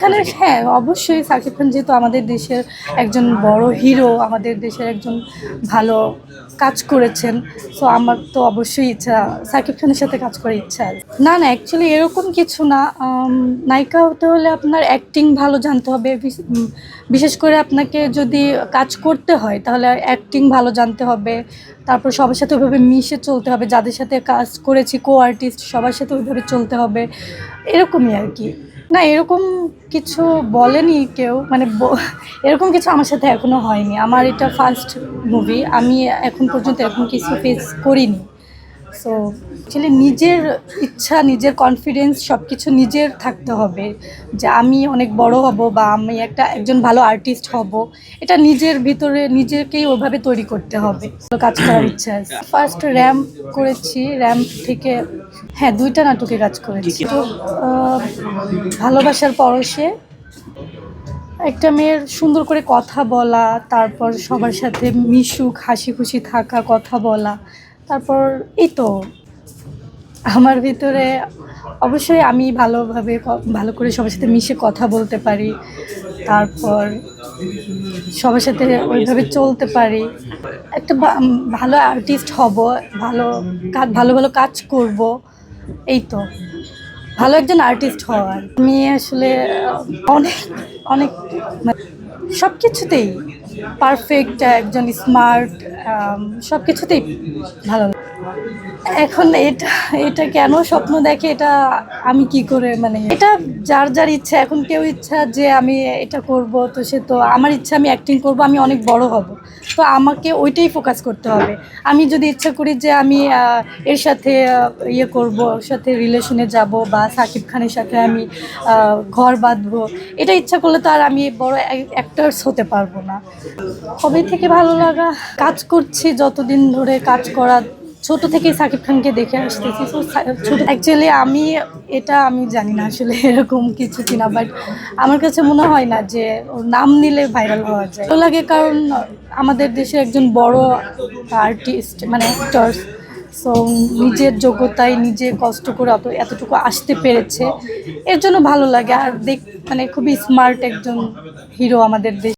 এখানে হ্যাঁ অবশ্যই সাকিব খান যেহেতু আমাদের দেশের একজন বড় হিরো আমাদের দেশের একজন ভালো কাজ করেছেন সো আমার তো অবশ্যই ইচ্ছা সাকিব খানের সাথে কাজ করার ইচ্ছা আছে। না না অ্যাকচুয়ালি এরকম কিছু না নায়িকা হতে হলে আপনার অ্যাক্টিং ভালো জানতে হবে বিশেষ করে আপনাকে যদি কাজ করতে হয় তাহলে অ্যাক্টিং ভালো জানতে হবে তারপর সবার সাথে ওইভাবে মিশে চলতে হবে যাদের সাথে কাজ করেছি কো আর্টিস্ট সবার সাথে ওইভাবে চলতে হবে এরকমই আর কি। না, এরকম কিছু বলেনি কেউ মানে এরকম কিছু আমার সাথে এখনও হয়নি। আমার এটা ফার্স্ট মুভি আমি এখন পর্যন্ত এরকম কিছু ফেস করিনি। সো অ্যাকচুয়ালি নিজের ইচ্ছা নিজের কনফিডেন্স সব কিছু নিজের থাকতে হবে। যে আমি অনেক বড় হব বা আমি একটা একজন ভালো আর্টিস্ট হব এটা নিজের ভিতরে নিজেকেই ওইভাবে তৈরি করতে হবে। কাজ করার ইচ্ছা আছে। ফার্স্ট র্যাম্প করেছি র্যাম্প থেকে হ্যাঁ দুইটা নাটকে কাজ করেছি। তো ভালোবাসার পরশে একটা মেয়ের সুন্দর করে কথা বলা তারপর সবার সাথে মিশুক হাসি খুশি থাকা কথা বলা তারপর এই তো, আমার ভিতরে অবশ্যই আমি ভালোভাবে ভালো করে সবার সাথে মিশে কথা বলতে পারি, তারপর সবার সাথে ওইভাবে চলতে পারি। একটা ভালো আর্টিস্ট হব, ভালো কাজ ভালো ভালো কাজ করব, এই তো। ভালো একজন আর্টিস্ট হওয়ার আমি আসলে অনেক অনেক সব কিছুতেই পারফেক্ট একজন স্মার্ট সব কিছুতেই ভালো। এখন এটা এটা কেন স্বপ্ন দেখে, এটা আমি কি করে মানে এটা যার যার ইচ্ছা, এখন কেউ ইচ্ছা যে আমি এটা করব, তো সে তো, আমার ইচ্ছা আমি অ্যাক্টিং করব, আমি অনেক বড় হব। তো আমাকে ওইটাই ফোকাস করতে হবে। আমি যদি ইচ্ছা করি যে আমি এর সাথে ইয়ে করব, ওর সাথে রিলেশনে যাব বা সাকিব খানের সাথে আমি ঘর বাঁধবো, এটা ইচ্ছা করলে তো আর আমি বড় অ্যাক্টার্স হতে পারব না। কবে থেকে ভালো লাগা? কাজ করছি যতদিন ধরে কাজ করা ছোট থেকেই সাকিব খানকে দেখে আসতেছি। তো ছোট অ্যাকচুয়ালি আমি এটা আমি জানি না আসলে এরকম কিছু কিনা বাট আমার কাছে মনে হয় না যে ওর নাম নিলে ভাইরাল হওয়া যায়। ভালো লাগে কারণ আমাদের দেশে একজন বড় আর্টিস্ট মানে অ্যাক্টর সো নিজের যোগ্যতায় নিজে কষ্ট করে অত এতটুকু আসতে পেরেছে। এর জন্য ভালো লাগে। আর দেখ মানে খুবই স্মার্ট একজন হিরো আমাদের দেশ